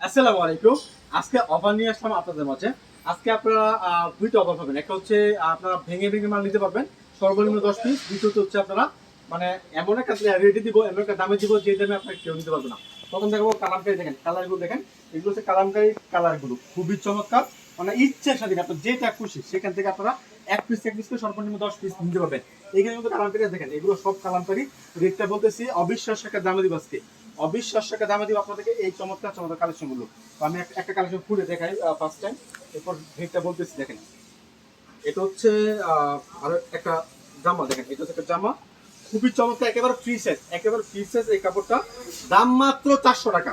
আসসালামু আলাইকুম। আজকে অফার নিয়ে আসলাম আপনাদের মাঝে। আজকে আপনারা দুইটা অফার পাবেন। একটা হচ্ছে আপনারা ভেঙে ভেঙে মাল নিতে পারবেন। সর্বনিম্ন দশ পিস দ্বিতীয়ত হচ্ছে আপনারা মানে এমন একটা দিব, এমন একটা দামে দিব, যে দামে আপনারা কেউ নিতে পারবে না। প্রথম দেখাবো কালামকারি দেখেন। কালারগুলো দেখেন। এগুলো হচ্ছে কালামকারি কালারগুলো খুবই চমৎকার। মানে ইচ্ছার সাথে আপনার যেটা খুশি, সেখান থেকে আপনারা এক পিস এক পিস করে সর্বনিম্ন দশ পিস নিতে পারবেন। এখানে কিন্তু কালামকারি দেখেন। এগুলো সব কালামকারি রেটটা বলতেছি অবিশ্বাস টাকা দামে দিব আজকে। অবিশ্বাস টাকা দামে দিব আপনাদেরকে এই চমৎকার চমৎকার কালেকশনগুলো তো আমি একটা কালেকশন খুলে দেখাই ফার্স্ট টাইম এরপর রেটটা বলতেছি, দেখেন। এটা হচ্ছে আরও একটা জামা, দেখেন, এটা হচ্ছে একটা জামা। খুবই চমৎকার, একেবারে ফ্রি সাইজ একেবারে ফ্রি সাইজ এই কাপড়টা। দাম মাত্র চারশো টাকা।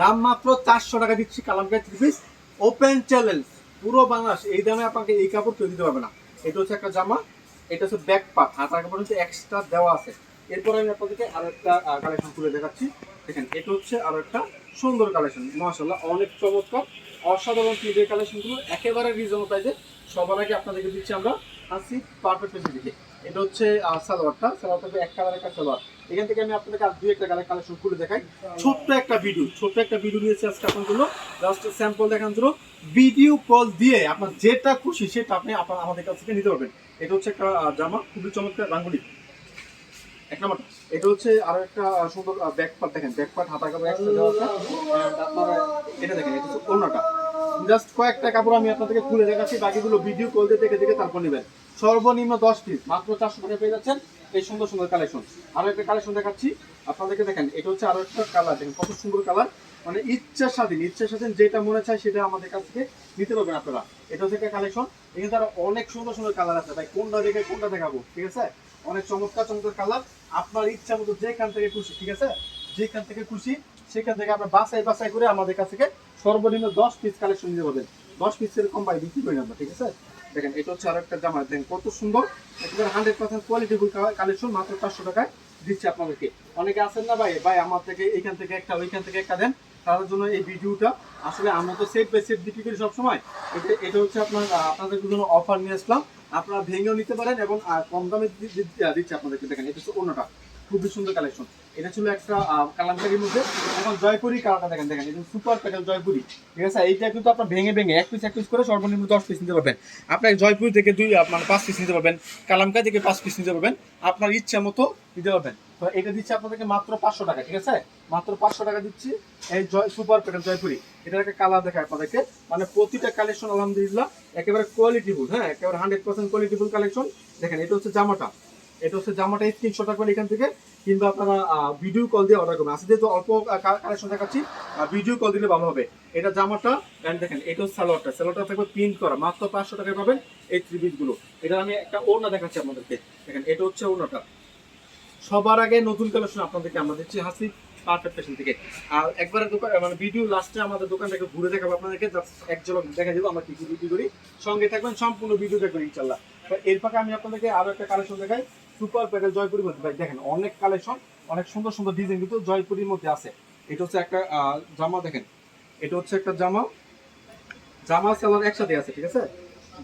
দাম মাত্র চারশো টাকা দিচ্ছি kalamkari three piece open challenge পুরো বাংলাদেশ, এই দামে আপনাকে এই কাপড় কেউ দিতে পারবে না। এটা হচ্ছে একটা জামা, এটা হচ্ছে ব্যাক পার্ট হাতার কাপড় হচ্ছে এক্সট্রা দেওয়া আছে। এরপর আমি আপনাদেরকে আরও একটা কালেকশন খুলে দেখাচ্ছি। দেখেন, এটা হচ্ছে আরও একটা সুন্দর কালেকশন মাশাল্লাহ অনেক চমৎকার। অসাধারণ প্রিন্টের কালেকশনগুলো একেবারে রিজনেবল প্রাইসে সবার আগে আপনাদেরকে দিচ্ছি আমরা আসি পারফেক্ট ফেসিলিটি এটা হচ্ছে সালোয়ারটা। সালোয়ারটা এক কালার একটা সালোয়ার। এখান থেকে আমি আপনাদেরকে আর দুই একটা কালার কালেকশন খুলে দেখাই। ছোট্ট একটা ভিডিও ছোট্ট একটা ভিডিও নিয়েছি আজকে আপনার জন্য স্যাম্পল দেখান জন্য। ভিডিও কল দিয়ে আপনার যেটা খুশি সেটা আপনি আমাদের কাছ থেকে নিতে পারবেন। এটা হচ্ছে একটা জামা, খুবই চমৎকার, রাঙ্গুলি। এক নম্বর, এটা হচ্ছে আরও একটা সুন্দর ব্যাক পার্ট দেখেন ব্যাক পার্ট হাতা কাপড় একটা দেওয়া আছে। আপনারা এটা দেখেন, এটা হচ্ছে অন্যটা জাস্ট কয়েকটা কাপড় আমি আপনাদেরকে খুলে দেখাচ্ছি, বাকিগুলো ভিডিও কল দিয়ে দেখে দেখে তারপর নেবেন। সর্বনিম্ন দশ পিস মাত্র চারশো টাকা পেয়ে যাচ্ছেন এই সুন্দর সুন্দর কালেকশন আরও একটা কালেকশন দেখাচ্ছি, আপনাদেরকে দেখেন, এটা হচ্ছে আরও একটা কালার দেখেন কত সুন্দর কালার মানে ইচ্ছা স্বাধীন ইচ্ছা স্বাধীন, যেটা মনে চায় সেটা আমাদের কাছ থেকে নিতে পারবেন আপনারা। এটা হচ্ছে একটা কালেকশন এখানে তারা অনেক সুন্দর সুন্দর কালার আছে। ভাই, কোনটা দেখে, কোনটা দেখাবো? ঠিক আছে? অনেক চমৎকার চমৎকার কালার। আপনার ইচ্ছা মতো যেখান থেকে খুশি, ঠিক আছে? যেখান থেকে খুশি, সেখান থেকে আপনার বাছাই বাছাই করে আমাদের কাছ থেকে সর্বনিম্ন দশ পিস কালেকশন নিতে পারবেন। দশ পিসের কম পাই বিক্রি করি আমরা, ঠিক আছে? দেখেন, এটা হচ্ছে আরও একটা জামা, দেখেন কত সুন্দর। একেবারে হান্ড্রেড পার্সেন্ট কোয়ালিটিফুল কালেকশন মাত্র চারশো টাকায় দিচ্ছি আপনাদেরকে। অনেকে আছেন না ভাই? ভাই, আমার থেকে এখান থেকে একটা, ওইখান থেকে একটা দেন। তাদের জন্য এই ভিডিওটা আসলে আমরা তো সেট বাই সেট বিক্রি করি সবসময়। এটা এটা হচ্ছে আপনার আপনাদের জন্য অফার নিয়ে আসলাম। আপনারা ভেঙেও নিতে পারেন এবং কম দামে দিচ্ছি আপনাদেরকে। দেখেন, এটা হচ্ছে অন্যটা। খুবই সুন্দর কালেকশন এটা ছিল একটা কালামকারীর মধ্যে। এখন জয়পুরি কালারটা দেখেন দেখেন, এটা সুপার প্যাকেল জয়পুরি। ঠিক আছে? এইটা কিন্তু আপনার ভেঙে ভেঙে এক পিস এক পিস করে সর্বনিম্ন দশ পিস নিতে পারবেন। আপনার জয়পুরি থেকে দুই, আপনার পাঁচ পিস নিতে পারবেন। কালামকারি থেকে পাঁচ পিস নিতে পারবেন। আপনার ইচ্ছা মতো নিতে পারবেন। তো এটা দিচ্ছি আপনাদেরকে মাত্র পাঁচশো টাকা, ঠিক আছে? মাত্র পাঁচশো টাকা দিচ্ছি। এই জয়, সুপার প্যাকেল জয়পুরি, এটার একটা কালার দেখায় আপনাদেরকে। মানে প্রতিটা কালেকশন আলহামদুলিল্লাহ, একেবারে কোয়ালিটিফুল হ্যাঁ একেবারে হান্ড্রেড পার্সেন্ট কোয়ালিটিফুল কালেকশন দেখেন, এটা হচ্ছে জামাটা। এটা হচ্ছে জামাটা স্ক্রিনশট রাখবেন এখান থেকে, কিংবা আপনারা ভিডিও কল দিয়ে অর্ডার করবেন। আজকে যেহেতু অল্প কালেকশন দেখাচ্ছি ভিডিও কল দিলে ভালো হবে। এটা জামাটা, and দেখেন, এটা হচ্ছে সালোয়ারটা। সালোয়ারটা থাকবে প্রিন্ট করা। মাত্র পাঁচশো টাকায় পাবেন এই থ্রি গুলো। এটা আমি একটা ওড়না দেখাচ্ছি আপনাদেরকে। দেখেন, এটা হচ্ছে ওড়নাটা। সবার আগে নতুন কালেকশন আপনাদেরকে আমরা দিচ্ছি হাসি মানে ভিডিও লাস্টে ভিডিও ইনশাল্লাহ এর আমি আরও একটা কালেকশন দেখাই। সুপার মধ্যে। দেখেন, অনেক কালেকশন অনেক সুন্দর সুন্দর ডিজাইন কিন্তু জয়পুরির মধ্যে আছে। এটা হচ্ছে একটা জামা দেখেন। এটা হচ্ছে একটা জামা। জামা সেলার একসাথে আছে, ঠিক আছে?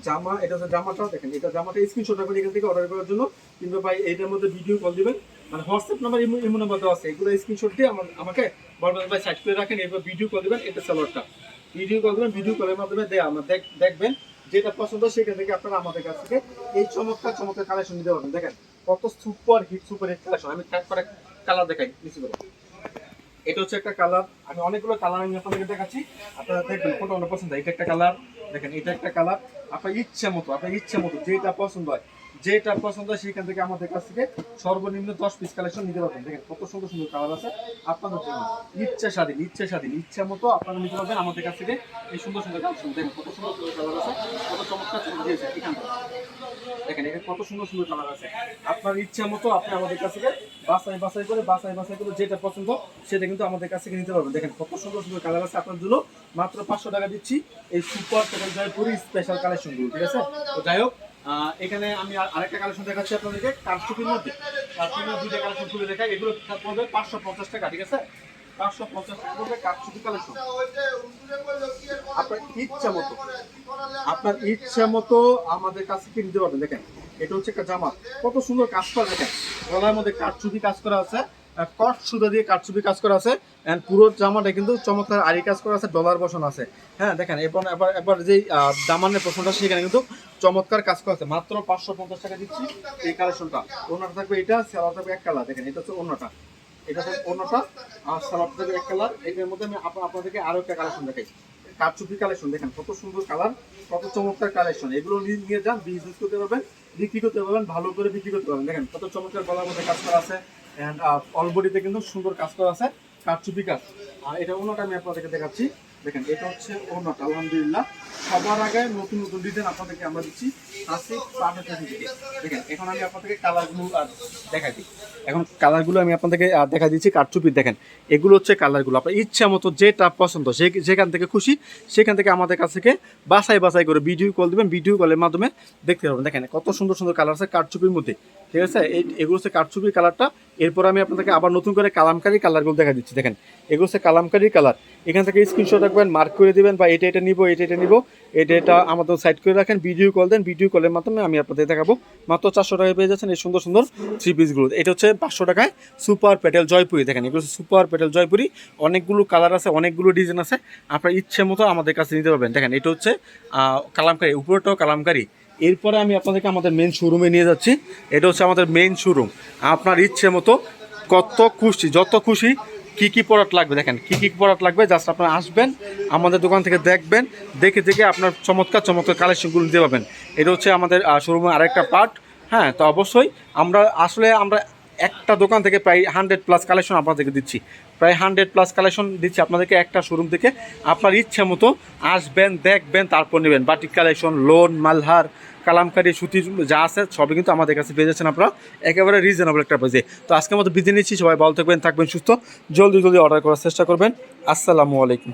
জামা, এটা হচ্ছে জামাটা, দেখেন, এটা জামাটা স্ক্রিনশট রাখবেন এখান থেকে অর্ডার করার জন্য। কিন্তু ভাই, এইটার মধ্যে ভিডিও কল দিবেন। মানে হোয়াটসঅ্যাপ নাম্বার ইমো নাম্বার দেওয়া আছে। এগুলো স্ক্রিনশট দিয়ে আমার- আমাকে বলবেন ভাই সাইড করে রাখেন, এরপর ভিডিও কল দিবেন, এটা সালোয়ারটা ভিডিও কল দিবেন ভিডিও কলের মাধ্যমে দেয় দেখবেন যেটা পছন্দ সেখান থেকে আপনারা আমাদের কাছ থেকে এই চমৎকার চমৎকার কালেকশন নিতে পারবেন। দেখেন, কত super hit super hit collection আমি ট্যাগ করে কালার দেখাই, নিচে করে। এটা হচ্ছে একটা কালার আমি অনেকগুলো কালার আমি আপনাদেরকে দেখাচ্ছি। আপনারা দেখবেন কোনটা অনেক পছন্দ। এটা একটা কালার দেখেন এটা একটা কালার আপনার ইচ্ছা মতো আপনার ইচ্ছা মতো যেটা পছন্দ হয়। যেটা পছন্দ হয় সেখান থেকে আমাদের কাছ থেকে সর্বনিম্ন দশ পিস কালেকশন নিতে পারবেন। দেখেন কত সুন্দর সুন্দর কালার আছে। আপনাদের জন্য ইচ্ছা স্বাধীন ইচ্ছা স্বাধীন ইচ্ছা মতো আপনারা নিতে পারবেন আমাদের কাছ থেকে এই সুন্দর সুন্দর কালেকশন দেখেন কত সুন্দর সুন্দর কালার আছে, কত চমৎকার চমৎকার দিয়েছে এখান। থেকে দেখেন এখানে কত সুন্দর সুন্দর কালার আছে। আপনার ইচ্ছা মতো আপনি আমাদের কাছ থেকে বাছাই বাছাই করে, বাছাই বাছাই করে যেটা পছন্দ সেটা কিন্তু আমাদের কাছ থেকে নিতে পারবেন। দেখেন কত সুন্দর সুন্দর কালার আছে আপনার জন্য। মাত্র পাঁচশো টাকা দিচ্ছি এই সুপার প্যাকেল জয়পুরি স্পেশাল কালেকশনগুলো ঠিক আছে? তো যাই হোক এখানে আমি আরেকটা কালেকশন দেখাচ্ছি আপনাদেরকে কারচুপির মধ্যে। কারচুপির দুইটা কালেকশন খুলে দেখাই। এগুলো পড়বে পাঁচশো পঞ্চাশ টাকা, ঠিক আছে? পাঁচশো পঞ্চাশ টাকা পড়বে কারচুপি কালেকশন আপনার ইচ্ছা মতো, আপনার ইচ্ছা মতো আমাদের কাছে কি নিতে পারবেন। দেখেন, এটা হচ্ছে একটা জামা। কত সুন্দর কাজ করা, দেখেন, গলার মধ্যে কাঠচুপি কাজ করা আছে কট সুতা দিয়ে কাটছুপি কাজ করা আছে এন্ড পুরো জামাটা কিন্তু চমৎকার আরি কাজ করা আছে, ডলার বসানো আছে। হ্যাঁ দেখেন এবার এবার এবার যে দামানের প্রশ্নটা, সেখানে কিন্তু চমৎকার কাজ করা আছে। মাত্র পাঁচশো পঞ্চাশ টাকা দিচ্ছি এই কালেকশনটা ওনাটা থাকবে এটা সেলার থাকবে এক কালার দেখেন, এটা হচ্ছে অন্যটা এটা হচ্ছে অন্যটা আর সালাদ থাকবে এক কালার এটার মধ্যে আমি আপ- আপনাদেরকে আরও একটা কালেকশন দেখাই। কারচুপি কালেকশন দেখেন, কত সুন্দর কালার কত চমৎকার কালেকশন এগুলো নিয়ে যান বিজনেস করতে পারবেন, বিক্রি করতে পারবেন, ভালো করে বিক্রি করতে পারবেন। দেখেন, কত চমৎকার গলার মধ্যে কাজ করা আছে। অ্যান্ড অল বডিতে কিন্তু সুন্দর কাজ করা আছে, কারচুপি কাজ। আর এটা অন্যটা আমি আপনাদেরকে দেখাচ্ছি। দেখেন, এটা হচ্ছে অন্যটা আলহামদুলিল্লাহ। সবার আগে নতুন নতুন ডিজাইন আপনাদেরকে আমরা দিচ্ছি দেখেন, এখন আপনাদেরকে কালারগুলো দিই। এখন কালারগুলো আমি আপনাদেরকে দেখা দিচ্ছি দেখেন। এগুলো হচ্ছে কালারগুলো আপনার যেটা পছন্দ সে যেখান থেকে খুশি, সেখান থেকে আমাদের কাছ থেকে করে ভিডিও কল দেবেন। ভিডিও কলের মাধ্যমে দেখতে দেখেন, কত সুন্দর সুন্দর কালার আছে কারচুপির মধ্যে। ঠিক আছে? এই, এগুলো হচ্ছে কারচুপির কালারটা এরপর আমি আপনাদেরকে আবার নতুন করে কালামকারি কালারগুলো দেখা দিচ্ছি। দেখেন, এগুলো হচ্ছে কালামকারি কালার। এখান থেকে স্ক্রিনশট রাখবেন মার্ক করে দেবেন বা এটা এটা নিব, এটা এটা নিব। এটা এটা আমাদের সাইড করে রাখেন ভিডিও কল দেন। ভিডিও কলের মাধ্যমে আমি আপনাদের দেখাবো। মাত্র চারশো টাকায় পেয়ে যাচ্ছেন এই সুন্দর সুন্দর থ্রি পিসগুলো এটা হচ্ছে পাঁচশো টাকায় সুপার পেটেল জয়পুরি দেখেন, এগুলো হচ্ছে সুপার পেটেল জয়পুরি অনেকগুলো কালার আছে, অনেকগুলো ডিজাইন আছে। আপনার ইচ্ছে মতো আমাদের কাছে নিতে পারবেন। দেখেন, এটা হচ্ছে কালামকারি, উপরটাও কালামকারি। এরপরে আমি আপনাদেরকে আমাদের মেন শোরুমে নিয়ে যাচ্ছি। এটা হচ্ছে আমাদের মেন শোরুম আপনার ইচ্ছে মতো কত খুশি, যত খুশি কি কি প্রোডাক্ট লাগবে, দেখেন কি কি প্রোডাক্ট লাগবে জাস্ট আপনারা আসবেন, আমাদের দোকান থেকে দেখবেন, দেখে দেখে আপনার চমৎকার চমৎকার কালেকশনগুলো নিতে পারবেন। এটা হচ্ছে আমাদের শোরুমের আরেকটা পার্ট হ্যাঁ তো অবশ্যই আমরা, আসলে আমরা একটা দোকান থেকে প্রায় হান্ড্রেড প্লাস কালেকশন আপনাদেরকে দিচ্ছি। প্রায় হান্ড্রেড প্লাস কালেকশন দিচ্ছি আপনাদেরকে একটা শোরুম থেকে। আপনার ইচ্ছে মতো আসবেন, দেখবেন, তারপর নেবেন। Batik collection lawn Malhar, kalamkari, সুতি, যা আছে, সবই কিন্তু আমাদের কাছে পেয়ে যাচ্ছেন আপনারা। একেবারে রিজনেবল একটা প্রাইসে তো আজকের মতো বিদায় নিচ্ছি। সবাই ভালো থাকবেন থাকবেন, সুস্থ। জলদি জলদি অর্ডার করার চেষ্টা করবেন। আসসালামু আলাইকুম।